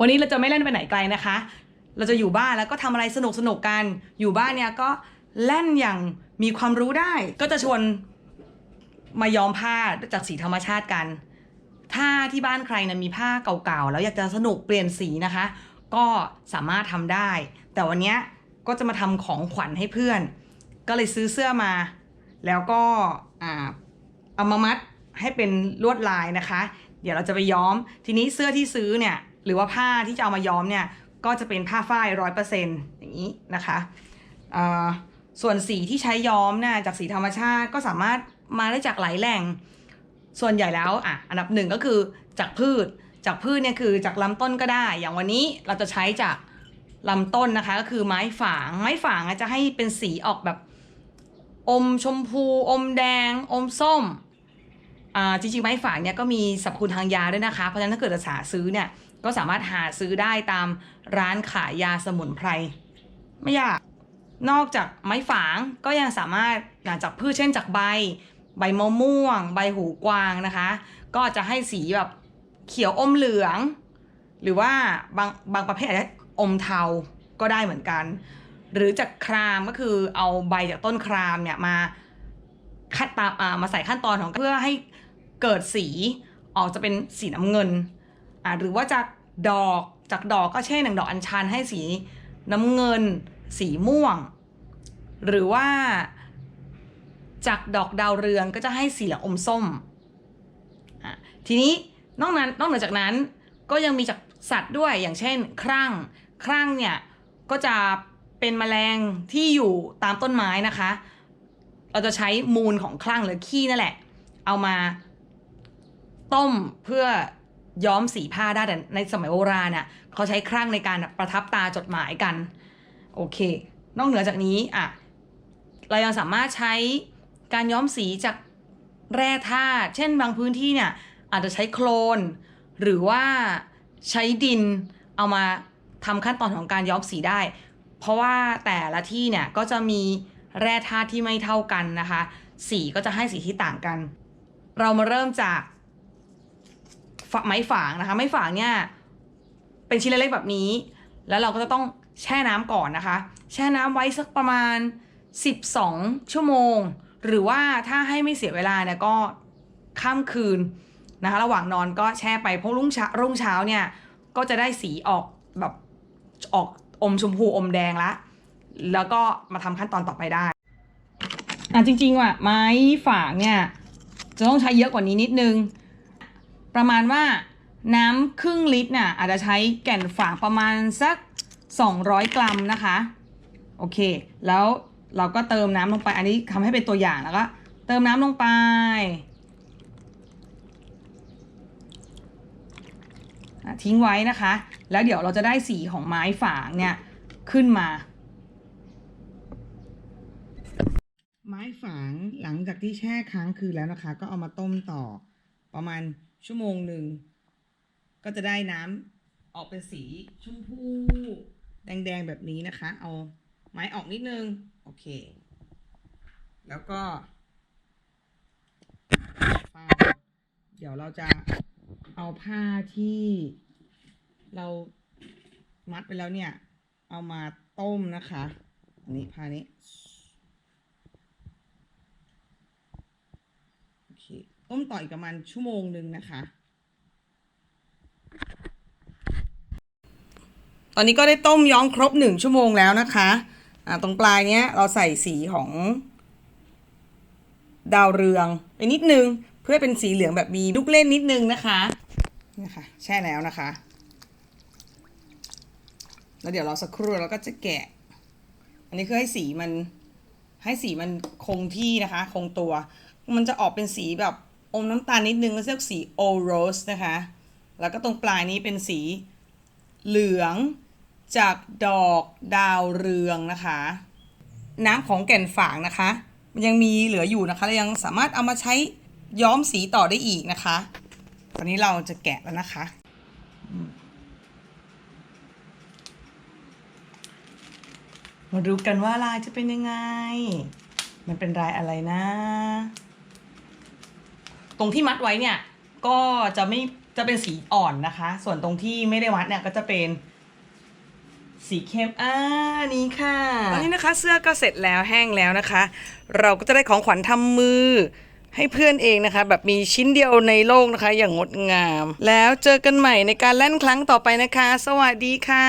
วันนี้เราจะไม่เล่นไปไหนไกลนะคะ เราจะอยู่บ้านแล้วก็ทำอะไรสนุกสนุกๆกัน อยู่บ้านเนี่ยก็เล่นอย่างมีความรู้ได้ ก็จะชวนมาย้อมผ้าจากสีธรรมชาติกัน ถ้าที่บ้านใครนะมีผ้าเก่าๆ แล้วอยากจะสนุกเปลี่ยนสีนะคะ ก็สามารถทำได้ แต่วันนี้ก็จะมาทำของขวัญให้เพื่อน ก็เลยซื้อเสื้อมา แล้วก็เอามามัดให้เป็นลวดลายนะคะ เดี๋ยวเราจะไปย้อม ทีนี้เสื้อที่ซื้อเนี่ย หรือว่าผ้าที่จะเอามาย้อมเนี่ยก็จะเป็นผ้าฝ้ายร้อยเปอร์เซ็นต์อย่างนี้นะคะส่วนสีที่ใช้ย้อมเนี่ยจากสีธรรมชาติก็สามารถมาได้จากหลายแหล่ง ส่วนใหญ่แล้วอะอันดับหนึ่งก็คือจากพืช จากพืชเนี่ยคือจากลำต้นก็ได้ อย่างวันนี้เราจะใช้จากลำต้นนะคะก็คือไม้ฝาง ไม้ฝางจะให้เป็นสีออกแบบอมชมพู อมแดง อมส้ม อ่าจริงๆไม้ฝางเนี่ยก็มีสรรพคุณทางยาด้วยนะคะ เพราะฉะนั้นถ้าเกิดจะหาซื้อเนี่ย ก็สามารถหาซื้อได้ตามร้านขายยาสมุนไพร ไม่ยาก นอกจากไม้ฝางก็ยังสามารถอ่าจากพืชเช่นจากใบ ใบมะม่วง ใบหูกวางนะคะ ก็จะให้สีแบบเขียวอมเหลือง หรือว่าบางบางประเภทอาจจะอมเทาก็ได้เหมือนกัน หรือจากครามก็คือเอาใบจากต้นครามเนี่ยมาขั้นตามมาใส่ขั้นตอนของเพื่อให้เกิดสีออกจะเป็นสีน้ำเงิน อ่าหรือว่าจากดอกจากดอกก็เช่นหนึ่งดอกอัญชันให้สีน้ำเงิน สีม่วง หรือว่าจากดอกดาวเรืองก็จะให้สีเหลืองอมส้มอะทีนี้นอกนั้นนอกเหนือจากนั้นก็ยังมีจากสัตว์ด้วยอย่างเช่น ครั่ง ครั่งเนี่ยก็จะเป็นแมลงที่อยู่ตามต้นไม้นะคะ เราจะใช้มูลของครั่งหรือขี้นั่นแหละ เอามาต้มเพื่อ ย้อมสีผ้าได้แต่ในสมัยโบราณน่ะเขาใช้ครั่งในการประทับตาจดหมายกัน โอเค นอกเหนือจากนี้อะเรายังสามารถใช้การย้อมสีจากแร่ธาตุเช่นบางพื้นที่เนี่ยอาจจะใช้โคลน หรือว่าใช้ดินเอามาทำขั้นตอนของการย้อมสีได้ เพราะว่าแต่ละที่เนี่ยก็จะมีแร่ธาตุที่ไม่เท่ากันนะคะ สีก็จะให้สีที่ต่างกัน เรามาเริ่มจาก ไม้ฝางนะคะ ไม้ฝางเนี่ยเป็นชิ้นเล็กๆแบบนี้ แล้วเราก็จะต้องแช่น้ำก่อนนะคะ แช่น้ำไว้สักประมาณ 12 ชั่วโมง หรือว่าถ้าให้ไม่เสียเวลาเนี่ยก็ข้ามคืนนะคะ ระหว่างนอนก็แช่ไปเพราะรุ่งเช้ารุ่งเช้าเนี่ยก็จะได้สีออกแบบออกอมชมพูอมแดงละ แล้วก็มาทำขั้นตอนต่อไปได้อะจริงๆว่ะไม้ฝางเนี่ยจะต้องใช้เยอะกว่านี้นิดนึง ประมาณว่าน้ำครึ่งลิตรน่ะอาจจะใช้แก่นฝางประมาณสัก 200 กรัมนะคะ โอเค แล้วเราก็เติมน้ำลงไป อันนี้ทำให้เป็นตัวอย่างแล้วก็เติมน้ำลงไป ทิ้งไว้นะคะ แล้วเดี๋ยวเราจะได้สีของไม้ฝางเนี่ยขึ้นมา ไม้ฝางหลังจากที่แช่ค้างคืนแล้วนะคะ ก็เอามาต้มต่อประมาณ ชั่วโมงหนึ่ง ก็จะได้น้ำออกเป็นสีชมพูแดงๆแบบนี้นะคะ เอาไม้ออกนิดนึง โอเค แล้วก็ผ้าเดี๋ยวเราจะเอาผ้าที่เรามัดไปแล้วเนี่ย เอามาต้มนะคะอันนี้ผ้านี้โอเค ต้มต่ออีกประมาณชั่วโมงหนึ่งนะคะ ตอนนี้ก็ได้ต้มย้อมครบหนึ่งชั่วโมงแล้วนะคะอ่าตรงปลายเนี้ยเราใส่สีของดาวเรืองไปนิดนึงเพื่อเป็นสีเหลืองแบบมีลูกเล่นนิดนึงนะคะนี่ค่ะแช่แล้วนะคะ แล้วเดี๋ยวเราสักครู่เราก็จะแกะ อันนี้คือให้สีมันให้สีมันคงที่นะคะ คงตัว มันจะออกเป็นสีแบบ อมน้ำตาลนิดนึงแล้วเรียกสีโอโรสนะคะ แล้วก็ตรงปลายนี้เป็นสีเหลืองจากดอกดาวเรืองนะคะ น้ำของแก่นฝางนะคะ มันยังมีเหลืออยู่นะคะและยังสามารถเอามาใช้ย้อมสีต่อได้อีกนะคะ ตอนนี้เราจะแกะแล้วนะคะมาดูกันว่าลายจะเป็นยังไง มันเป็นลายอะไรนะ ตรงที่มัดไว้เนี่ยก็จะไม่จะเป็นสีอ่อนนะคะ ส่วนตรงที่ไม่ได้วัดเนี่ยก็จะเป็นสีเข้มอ่านี่ค่ะตอนนี้นะคะเสื้อก็เสร็จแล้วแห้งแล้วนะคะ เราก็จะได้ของขวัญทำมือให้เพื่อนเองนะคะ แบบมีชิ้นเดียวในโลกนะคะ อย่างงดงาม แล้วเจอกันใหม่ในการเล่นครั้งต่อไปนะคะ สวัสดีค่ะ